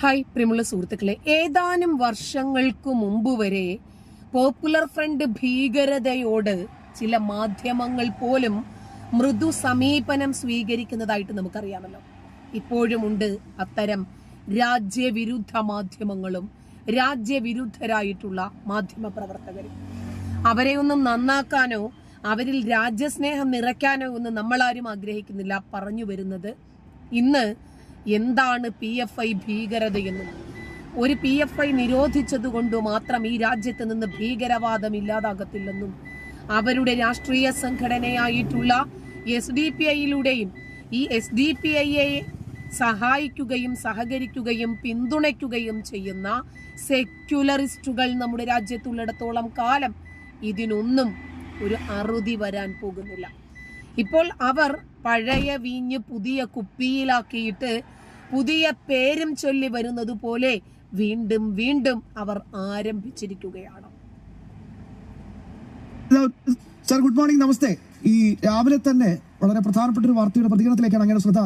Hi പ്രിയമുള്ള സുഹൃത്തുക്കളെ ഏതാനും വർഷങ്ങൾക്ക് മുമ്പ് വരെ പോപ്പുലർ ഫ്രണ്ട് ഭീകരതയോട് ചില മാധ്യമങ്ങൾ പോലും മൃദു സമീപനം സ്വീകരിക്കുന്നതായിട്ട് നമുക്കറിയാമല്ലോ. ഇപ്പോഴുമുണ്ട് അത്തരം രാജ്യവിരുദ്ധ മാധ്യമങ്ങളും രാജ്യവിരുദ്ധരായിട്ടുള്ള മാധ്യമ പ്രവർത്തകരും. അവരെ ഒന്നും നന്നാക്കാനോ അവരിൽ രാജ്യസ്നേഹം നിറയ്ക്കാനോ ഒന്നും നമ്മളാരും ആഗ്രഹിക്കുന്നില്ല. പറഞ്ഞു വരുന്നത് ഇന്ന് എന്താണ് പി എഫ് ഐ ഭീകരതയെന്നും ഒരു പി എഫ് ഐ നിരോധിച്ചതുകൊണ്ട് മാത്രം ഈ രാജ്യത്ത് നിന്ന് ഭീകരവാദം ഇല്ലാതാകത്തില്ലെന്നും അവരുടെ രാഷ്ട്രീയ സംഘടനയായിട്ടുള്ള എസ് ഡി പി ഐയിലൂടെയും ഈ എസ് ഡി പി ഐയെ സഹായിക്കുകയും സഹകരിക്കുകയും പിന്തുണയ്ക്കുകയും ചെയ്യുന്ന സെക്യുലറിസ്റ്റുകൾ നമ്മുടെ രാജ്യത്തുള്ളിടത്തോളം കാലം ഇതിനൊന്നും ഒരു അറുതി വരാൻ പോകുന്നില്ല. ഇപ്പോൾ അവർ പഴയ വീഞ്ഞ് പുതിയ കുപ്പിയിലാക്കിയിട്ട് പുതിയ പേരും ചൊല്ലി വരുന്നത് പോലെ വീണ്ടും വീണ്ടും അവർ ആരംഭിച്ചിരിക്കുകയാണ്. സർ ഗുഡ് മോർണിംഗ് നമസ്തേ. ഈ രാവിലെ തന്നെ വളരെ പ്രധാനപ്പെട്ട ഒരു വാർത്തയുടെ പ്രതികരണത്തിലേക്കാണ് അങ്ങനെ ശ്രദ്ധ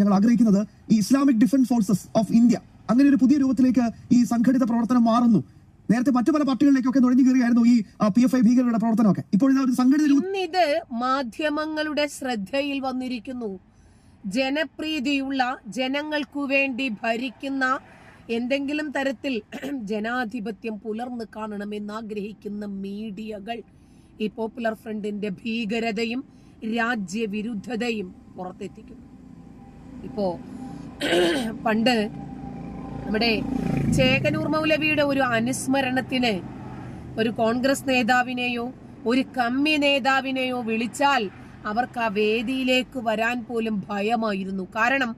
ഞങ്ങൾ ആഗ്രഹിക്കുന്നത്. ഈ Islamic defence forces of India അങ്ങനെ ഒരു പുതിയ രൂപത്തിലേക്ക് ഈ സംഘടിത പ്രവർത്തനം മാറുന്നു. നേരത്തെ മറ്റു പല പാർട്ടികളിലേക്കൊക്കെ നുഴഞ്ഞു കയറിയായിരുന്നു ഈ പി എഫ് ഐ ഭീകരരുടെ പ്രവർത്തനമൊക്കെ. ഇപ്പോൾ ഇത് ഒരു മാധ്യമങ്ങളുടെ ശ്രദ്ധയിൽ വന്നിരിക്കുന്നു. ജനപ്രീതിയുള്ള ജനങ്ങൾക്കു വേണ്ടി ഭരിക്കുന്ന എന്തെങ്കിലും തരത്തിൽ ജനാധിപത്യം പുലർന്നു കാണണമെന്ന് ആഗ്രഹിക്കുന്ന മീഡിയകൾ ഈ പോപ്പുലർ ഫ്രണ്ടിന്റെ ഭീകരതയും രാജ്യവിരുദ്ധതയും പുറത്തെത്തിക്കുന്നു. ഇപ്പോ പണ്ട് നമ്മുടെ ചേകനൂർ മൗലവിയുടെ ഒരു അനുസ്മരണത്തിന് ഒരു കോൺഗ്രസ് നേതാവിനെയോ ഒരു കമ്മി നേതാവിനെയോ വിളിച്ചാൽ അവർക്ക് ആ വേദിയിലേക്ക് വരാൻ പോലും ഭയമായിരുന്നു. കാരണം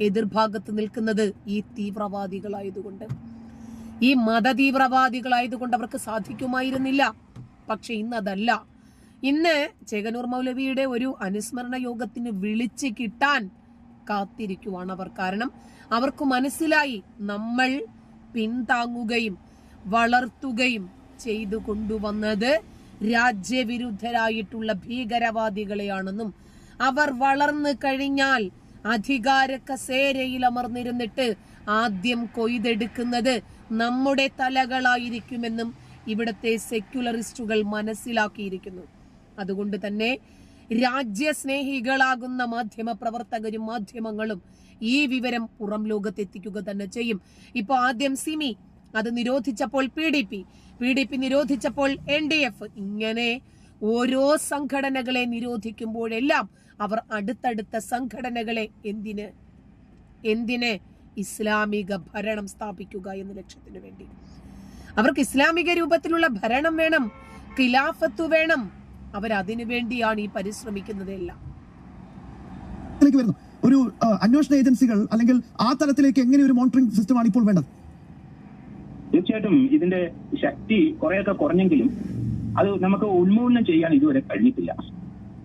എതിർഭാഗത്ത് നിൽക്കുന്നത് ഈ തീവ്രവാദികളായതുകൊണ്ട്. ഈ മത തീവ്രവാദികളായതുകൊണ്ട് അവർക്ക് സാധിക്കുമായിരുന്നില്ല. പക്ഷെ ഇന്ന് അതല്ല ഇന്ന് ചേകനൂർ മൗലവിയുടെ ഒരു അനുസ്മരണ യോഗത്തിന് വിളിച്ച് കിട്ടാൻ കാത്തിരിക്കുവാണ് അവർ. കാരണം അവർക്ക് മനസ്സിലായി നമ്മൾ പിന്താങ്ങുകയും വളർത്തുകയും ചെയ്തു കൊണ്ടുവന്നത് രാജ്യവിരുദ്ധരായിട്ടുള്ള ഭീകരവാദികളെയാണെന്നും അവർ വളർന്നു കഴിഞ്ഞാൽ അധികാര കസേരയിൽ അമർന്നിരുന്നിട്ട് ആദ്യം കൊയ്തെടുക്കുന്നത് നമ്മുടെ തലകളായിരിക്കുമെന്നും ഇവിടത്തെ സെക്യുലറിസ്റ്റുകൾ മനസ്സിലാക്കിയിരിക്കുന്നു. അതുകൊണ്ട് തന്നെ രാജ്യസ്നേഹികളാകുന്ന മാധ്യമ പ്രവർത്തകരും മാധ്യമങ്ങളും ഈ വിവരം പുറം ലോകത്തെത്തിക്കുക തന്നെ ചെയ്യും. ഇപ്പോൾ ആദ്യം സിമി അത് നിരോധിച്ചപ്പോൾ P D P. P D P നിരോധിച്ചപ്പോൾ N D F. ഇങ്ങനെ ഓരോ സംഘടനകളെ നിരോധിക്കുമ്പോഴെല്ലാം അവർ അടുത്തടുത്ത സംഘടനകളെ എന്തിന്? എന്തിന്? ഇസ്ലാമിക ഭരണം സ്ഥാപിക്കുക എന്ന ലക്ഷ്യത്തിനു വേണ്ടി. അവർക്ക് ഇസ്ലാമിക രൂപത്തിലുള്ള ഭരണം വേണം ഖിലാഫത്ത് വേണം അവരതിനു വേണ്ടിയാണ് ഈ പരിശ്രമിക്കുന്നത് എല്ലാം വരുന്നു. ഒരു അന്വേഷണ ഏജൻസികൾ അല്ലെങ്കിൽ ആ തലത്തിലേക്ക് എങ്ങനെ ഒരു മോണിറ്ററിംഗ് സിസ്റ്റം ആണ് ഇപ്പോൾ വേണ്ടത്? തീർച്ചയായിട്ടും ഇതിന്റെ ശക്തി കുറെയൊക്കെ കുറഞ്ഞെങ്കിലും അത് നമുക്ക് ഉന്മൂലനം ചെയ്യാൻ ഇതുവരെ കഴിഞ്ഞിട്ടില്ല.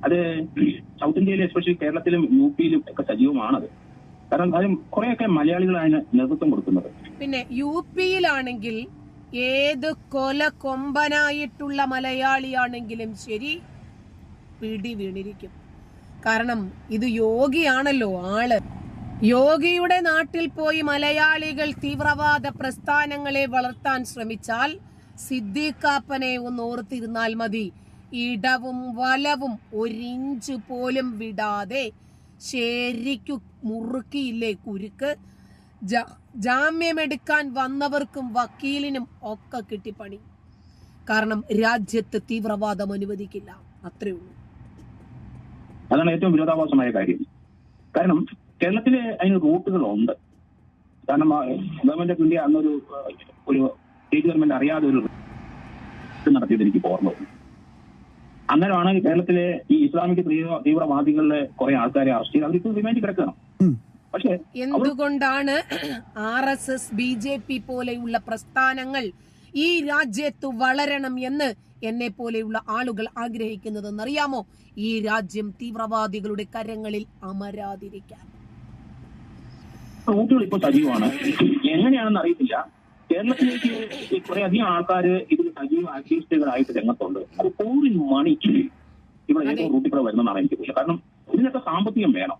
അത് സൗത്ത് ഇന്ത്യയിലെ എസ്പെഷ്യലി കേരളത്തിലും യു പിയിലും ഒക്കെ സജീവമാണത്. കാരണം അത് കുറെയൊക്കെ മലയാളികളാണ് നേതൃത്വം കൊടുക്കുന്നത്. പിന്നെ യു പിയിലാണെങ്കിൽ ഏത് കൊല കൊമ്പനായിട്ടുള്ള മലയാളിയാണെങ്കിലും ശരി പിടി വീണിരിക്കും. കാരണം ഇത് യോഗിയാണല്ലോ ആൾ. യോഗിയുടെ നാട്ടിൽ പോയി മലയാളികൾ തീവ്രവാദ പ്രസ്ഥാനങ്ങളെ വളർത്താൻ ശ്രമിച്ചാൽ സിദ്ദീഖാപ്പനെ ഒന്ന് ഓർത്തിരുന്നാൽ മതി. ഇടവും വലവും ഒരിഞ്ച് പോലും വിടാതെ ശരിക്കു മുറുക്കിയില്ലേ കുരുക്ക്? ജാമ്യമെടുക്കാൻ വന്നവർക്കും വക്കീലിനും ഒക്കെ കിട്ടിപ്പണി. കാരണം രാജ്യത്ത് തീവ്രവാദം അനുവദിക്കില്ല. അത്രേ ഉള്ളൂ. അതാണ് ഏറ്റവും വിരോധാഭാസമായ കാര്യം. കാരണം കേരളത്തിലെ അതിന് റൂട്ടുകളുണ്ട്. കാരണം ഗവൺമെന്റ് ഓഫ് ഇന്ത്യ അന്നൊരു ഒരു സ്റ്റേറ്റ് ഗവൺമെന്റ് അറിയാതെ ഒരു നടത്തിയത് എനിക്ക് ഓർമ്മ. അന്നേരമാണ് കേരളത്തിലെ ഈ ഇസ്ലാമിക തീവ്രവാദികളുടെ കുറെ ആൾക്കാരെ അറസ്റ്റ് ചെയ്ത് അവർക്ക് റിമാൻഡ് കിടക്കണം എന്തുകൊണ്ടാണ് R S S B J P പോലെയുള്ള പ്രസ്ഥാനങ്ങൾ ഈ രാജ്യത്ത് വളരണം എന്ന് എന്നെ പോലെയുള്ള ആളുകൾ ആഗ്രഹിക്കുന്നതെന്നറിയാമോ? ഈ രാജ്യം തീവ്രവാദികളുടെ കരങ്ങളിൽ അമരാതിരിക്കാൻ. റൂട്ടുകൾ ഇപ്പോൾ സജീവമാണ്. എങ്ങനെയാണെന്ന് അറിയത്തില്ല. കേരളത്തിലേക്ക് കുറെ അധികം ആൾക്കാർ ഇതിൽ സജീവ ആക്ടിവിസ്റ്റുകളായിട്ട് രംഗത്തുണ്ട്. അത് കോറി മണി ഇവിടെ ഏതോ റൂട്ടിൽ കൂടെ വരുന്നതാണ് എനിക്ക് തോന്നുന്നത്. കാരണം ഇതിനൊക്കെ സാമ്പത്തികം വേണം.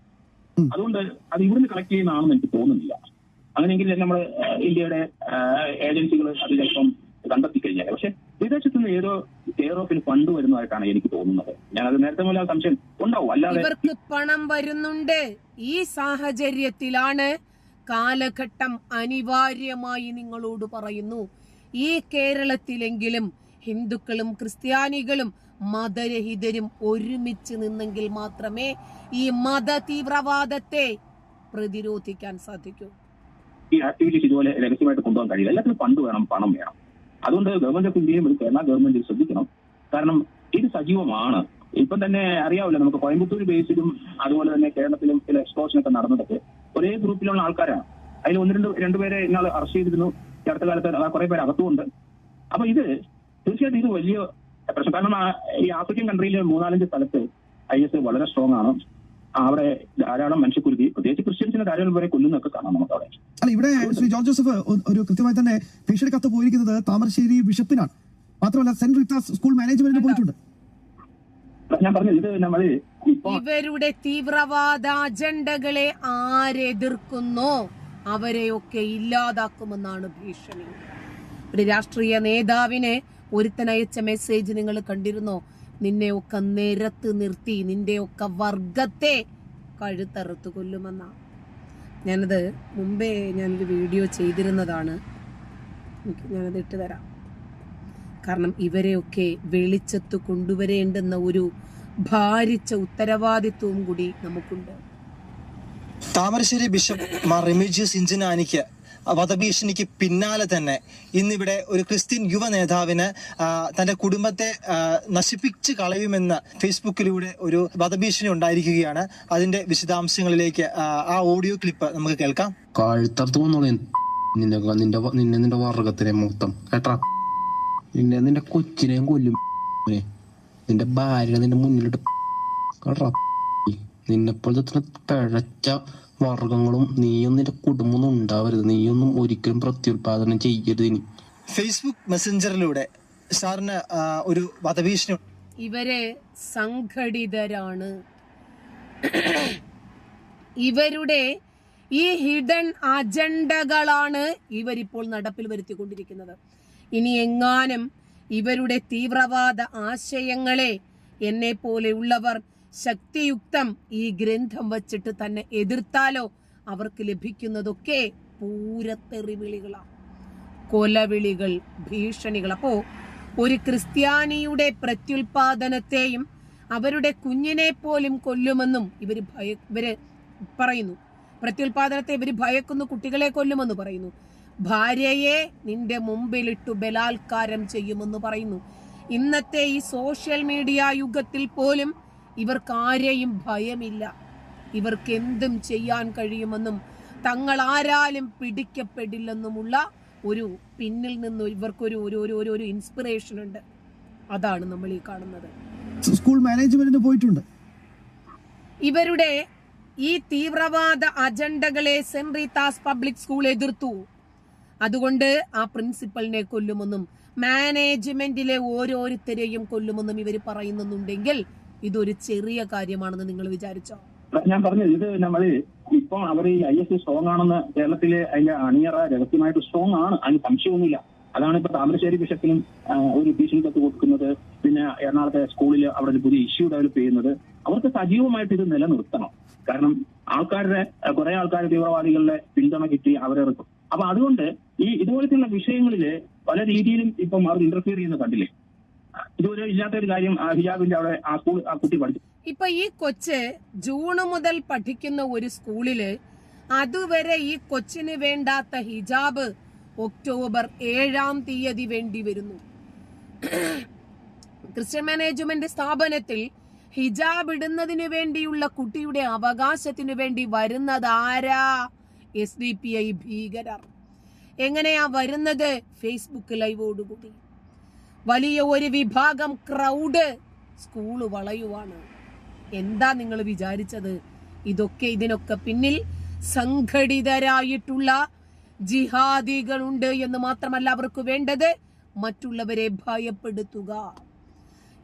അതുകൊണ്ട് അത് ഇവിടുന്ന് കളക്ട് ചെയ്യുന്നതാണെന്ന് എനിക്ക് തോന്നുന്നില്ല. അങ്ങനെയെങ്കിൽ നമ്മൾ ഇന്ത്യയുടെ ഏജൻസികൾ അത് ചിലപ്പം കണ്ടെത്തി കഴിഞ്ഞാൽ പക്ഷെ വിദേശത്ത് നിന്ന് ഏതോ കെയർ ഓഫിൽ ഫണ്ട് വരുന്നതായിട്ടാണ് എനിക്ക് തോന്നുന്നത്. ഞാൻ അത് നേരത്തെ മുതൽ സംശയം ഉണ്ടാവും. അല്ലാതെ ഇവർക്ക് പണം വരുന്നുണ്ട്. ഈ സാഹചര്യത്തിലാണ് കാലഘട്ടം അനിവാര്യമായി നിങ്ങളോട് പറയുന്നു. ഈ കേരളത്തിലെങ്കിലും ഹിന്ദുക്കളും ക്രിസ്ത്യാനികളും മതരഹിതരും ഒരുമിച്ച് നിന്നെങ്കിൽ മാത്രമേ ഈ മത തീവ്രവാദത്തെ പ്രതിരോധിക്കാൻ സാധിക്കൂ. ഈ ആക്ടിവിറ്റീസ് ഇതുപോലെ രഹസ്യമായിട്ട് കൊണ്ടുപോകാൻ കഴിയില്ല. എല്ലാത്തിനും ഫണ്ട് വേണം പണം വേണം. അതുകൊണ്ട് ഗവൺമെന്റ് ഓഫ് ഇന്ത്യയും കേരള ഗവൺമെന്റ് ശ്രദ്ധിക്കണം. കാരണം ഇത് സജീവമാണ്. ഇപ്പം തന്നെ അറിയാവില്ല നമുക്ക് കോയമ്പത്തൂർ ബേസിലും അതുപോലെ തന്നെ കേരളത്തിലും ചില എക്സ്പ്ലോഷൻ ഒക്കെ നടന്നതൊക്കെ ഒരേ ഗ്രൂപ്പിലുള്ള ആൾക്കാരാണ്. അതിൽ ഒന്ന് രണ്ട് രണ്ടുപേരെ ഇന്നാൾ അറസ്റ്റ് ചെയ്തിരുന്നു. അടുത്ത കാലത്ത് കുറെ പേര് അകത്തുമുണ്ട്. അപ്പൊ ഇത് തീർച്ചയായിട്ടും ഇത് വലിയ പ്രശ്നം കാരണം ഈ ആഫ്രിക്കൻ കൺട്രിയിലെ മൂന്നാലഞ്ച് സ്ഥലത്ത് ഐ എസ് വളരെ സ്ട്രോങ് ആണ്. അവിടെ ധാരാളം മനുഷ്യക്കുരുതി പ്രത്യേകിച്ച് ക്രിസ്ത്യൻസിനെ ധാരാളം പേരെ കൊല്ലുന്നൊക്കെ കാണാം നമുക്ക് അവിടെ. അല്ല ഇവിടെ ശ്രീ ജോർജ് ജോസഫ് ഒരു കൃത്യമായി തന്നെ ഭീഷണി കത്ത് പോയിരിക്കുന്നത് താമരശ്ശേരി ബിഷപ്പിനാണ്. മാത്രമല്ല സെന്റ് റീത്താസ് സ്കൂൾ മാനേജ്മെന്റിന് പോയിട്ടുണ്ട്. ഞാൻ പറഞ്ഞത് ഇത് നമ്മൾ ഇവരുടെ തീവ്രവാദ അജണ്ടകളെ ആരെതിർക്കുന്നോ? അവരെയൊക്കെ ഇല്ലാതാക്കുമെന്നാണ് ഭീഷണി. ഒരു രാഷ്ട്രീയ നേതാവിന് ഒരുത്തനയച്ച മെസ്സേജ് നിങ്ങൾ കണ്ടിരുന്നോ? നിന്നെ നിന്നെയൊക്കെ നിരത്ത് നിർത്തി നിന്റെ നിന്റെയൊക്കെ വർഗത്തെ കഴുത്തറുത്ത് കൊല്ലുമെന്ന. ഞാനത് മുമ്പേ ഞാനൊരു വീഡിയോ ചെയ്തിരുന്നതാണ്. എനിക്ക് ഞാനത് ഇട്ട് തരാം. കാരണം ഇവരെയൊക്കെ വെളിച്ചത്ത് കൊണ്ടുവരേണ്ടെന്ന ഒരു ഭാരിച്ച ഉത്തരവാദിത്വവും കൂടി നമുക്കുണ്ട്. താമരശ്ശേരി ബിഷപ്പ് മാർ റെമിജിയസ് ഇഞ്ചനാനിക്ക് വധഭീഷണിക്ക് പിന്നാലെ തന്നെ ഇന്നിവിടെ ഒരു ക്രിസ്ത്യൻ യുവ നേതാവിന് തന്റെ കുടുംബത്തെ നശിപ്പിച്ച് കളയുമെന്ന് ഫേസ്ബുക്കിലൂടെ ഒരു വധഭീഷണി ഉണ്ടായിരിക്കുകയാണ്. അതിന്റെ വിശദാംശങ്ങളിലേക്ക് ആ, ഓഡിയോ ക്ലിപ്പ് നമുക്ക് കേൾക്കാം. നിന്റെ നിന്റെ നിന്നെ നിന്റെ വർഗത്തിനെ മൊത്തം. കേട്ടാ? നിന്നെ നിന്റെ കൊച്ചിനെയും കൊല്ലും. നിന്റെ ഭാര്യ നിന്റെ മുന്നിലിട്ട് കേട്ടാ നിന്നെപ്പോലത്തെ പിഴച്ച വർഗങ്ങളും നീയും നിന്റെ കുടുംബമൊന്നും ഉണ്ടാവരുത്. നീയൊന്നും ഒരിക്കലും പ്രത്യുൽപാദനം ചെയ്യരുത് ഇനി. ഫേസ്ബുക്ക് മെസ്സഞ്ചറിലൂടെ സാറിന് ഒരു വധഭീഷണി ഇവരെ സംഘടിതരാണ്. ഇവരുടെ ഈ ഹിഡൻ അജണ്ടകളാണ് ഇവരിപ്പോൾ നടപ്പിൽ വരുത്തിക്കൊണ്ടിരിക്കുന്നത്. ഇനി എങ്ങാനും ഇവരുടെ തീവ്രവാദ ആശയങ്ങളെ എന്നെ പോലെയുള്ളവർ ശക്തിയുക്തം ഈ ഗ്രന്ഥം വച്ചിട്ട് തന്നെ എതിർത്താലോ അവർക്ക് ലഭിക്കുന്നതൊക്കെ പൂരത്തെറിവിളികളാണ് കൊലവിളികൾ ഭീഷണികൾ. അപ്പോ ഒരു ക്രിസ്ത്യാനിയുടെ പ്രത്യുൽപാദനത്തെയും അവരുടെ കുഞ്ഞിനെ പോലും കൊല്ലുമെന്നും ഇവർ ഭയ ഇവർ പറയുന്നു. പ്രത്യുൽപാദനത്തെ ഇവർ ഭയക്കുന്നു കുട്ടികളെ കൊല്ലുമെന്ന് പറയുന്നു. ഭാര്യയെ നിന്റെ മുമ്പിലിട്ടു ബലാത്കാരം ചെയ്യുമെന്ന് പറയുന്നു. ഇന്നത്തെ ഈ സോഷ്യൽ മീഡിയ യുഗത്തിൽ പോലും ഇവർക്ക് ആരെയും ഭയമില്ല. ഇവർക്ക് എന്തും ചെയ്യാൻ കഴിയുമെന്നും തങ്ങൾ ആരാലും പിടിക്കപ്പെടില്ലെന്നുമുള്ള ഒരു പിന്നിൽ നിന്ന് ഇവർക്കൊരു ഒരു ഒരു ഒരു ഒരു ഇൻസ്പിറേഷൻ ഉണ്ട്. അതാണ് നമ്മൾ ഈ കാണുന്നത്. സ്കൂൾ മാനേജ്മെന്റിന് പോയിട്ടുണ്ട്. ഇവരുടെ ഈ തീവ്രവാദ അജണ്ടകളെ സെന്റ് റീതാസ് പബ്ലിക് സ്കൂൾ എതിർത്തു. അതുകൊണ്ട് ആ പ്രിൻസിപ്പലിനെ കൊല്ലുമെന്നും മാനേജ്മെന്റിലെ ഓരോരുത്തരെയും കൊല്ലുമെന്നും ഇവർ പറയുന്നുണ്ടെങ്കിൽ ഇതൊരു ചെറിയ കാര്യമാണെന്ന് നിങ്ങൾ വിചാരിച്ചോ? ഞാൻ പറഞ്ഞു ഇത് നമ്മൾ ഇപ്പോൾ അവർ ഈ ഐ എസ് സ്ട്രോങ് ആണെന്ന് കേരളത്തിലെ അതിന്റെ അണിയറ രഹസ്യമായിട്ട് സ്ട്രോങ് ആണ്. അതിന് സംശയമൊന്നുമില്ല. അതാണ് ഇപ്പൊ താമരശ്ശേരി ബിഷപ്പിനും ഒരു ഭീഷണി കത്ത് കൊടുക്കുന്നത്. പിന്നെ എറണാകുളത്തെ സ്കൂളിൽ അവിടെ ഒരു പുതിയ ഇഷ്യൂ ഡെവലപ്പ് ചെയ്യുന്നത്. അവർക്ക് സജീവമായിട്ട് ഇത് നിലനിർത്തണം. കാരണം ആൾക്കാരുടെ കുറെ ആൾക്കാർ തീവ്രവാദികളുടെ പിന്തുണ കിട്ടി അവരെ ഇറക്കും അപ്പൊ അതുകൊണ്ട് ഈ ഇതുപോലത്തെയുള്ള വിഷയങ്ങളിൽ പല രീതിയിലും ഇപ്പം അവർ ഇന്റർഫിയർ ചെയ്യുന്ന കണ്ടില്ലേ? ഇതുവരെ ഇല്ലാത്ത ഒരു കാര്യം ഹിജാബിന്റെ അവിടെ ആ സ്കൂൾ ആ കുട്ടി പഠിച്ചു. ഇപ്പൊ ഈ കൊച്ച് ജൂൺ മുതൽ പഠിക്കുന്ന ഒരു സ്കൂളിൽ അതുവരെ ഈ കൊച്ചിന് വേണ്ടാത്ത ഹിജാബ് ഒക്ടോബർ ഏഴാം തീയതി വേണ്ടി വരുന്നു. ക്രിസ്ത്യൻ മാനേജ്മെന്റ് സ്ഥാപനത്തിൽ ഹിജാബ് ഇടുന്നതിന് വേണ്ടിയുള്ള കുട്ടിയുടെ അവകാശത്തിനു വേണ്ടി വരുന്നത് ആരാ എസ് ഡി പി ഐ ഭീകരർ. എങ്ങനെയാ വരുന്നത്? ഫേസ്ബുക്ക് ലൈവോടുകൂടി വലിയ ഒരു വിഭാഗം ക്രൗഡ് സ്കൂൾ വളയുവാണ്. എന്താ നിങ്ങൾ വിചാരിച്ചത്? ഇതൊക്കെ ഇതിനൊക്കെ പിന്നിൽ സംഘടിതരായിട്ടുള്ള ജിഹാദികളുണ്ട് എന്ന് മാത്രമല്ല അവർക്ക് വേണ്ടത് മറ്റുള്ളവരെ ഭയപ്പെടുത്തുക.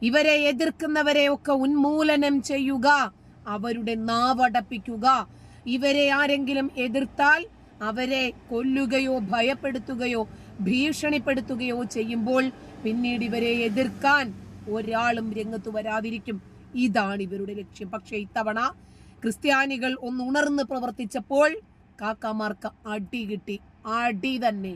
ഇവരെ എതിർക്കുന്നവരെ ഒക്കെ ഉന്മൂലനം ചെയ്യുക. അവരുടെ നാവടപ്പിക്കുക. ഇവരെ ആരെങ്കിലും എതിർത്താൽ അവരെ കൊല്ലുകയോ ഭയപ്പെടുത്തുകയോ ഭീഷണിപ്പെടുത്തുകയോ ചെയ്യുമ്പോൾ പിന്നീട് ഇവരെ എതിർക്കാൻ ഒരാളും രംഗത്ത് വരാതിരിക്കും. ഇതാണ് ഇവരുടെ ലക്ഷ്യം. പക്ഷേ ഇത്തവണ ക്രിസ്ത്യാനികൾ ഒന്ന് ഉണർന്ന് പ്രവർത്തിച്ചപ്പോൾ കാക്കാമാർക്ക് അടി കിട്ടി. അടി തന്നെ.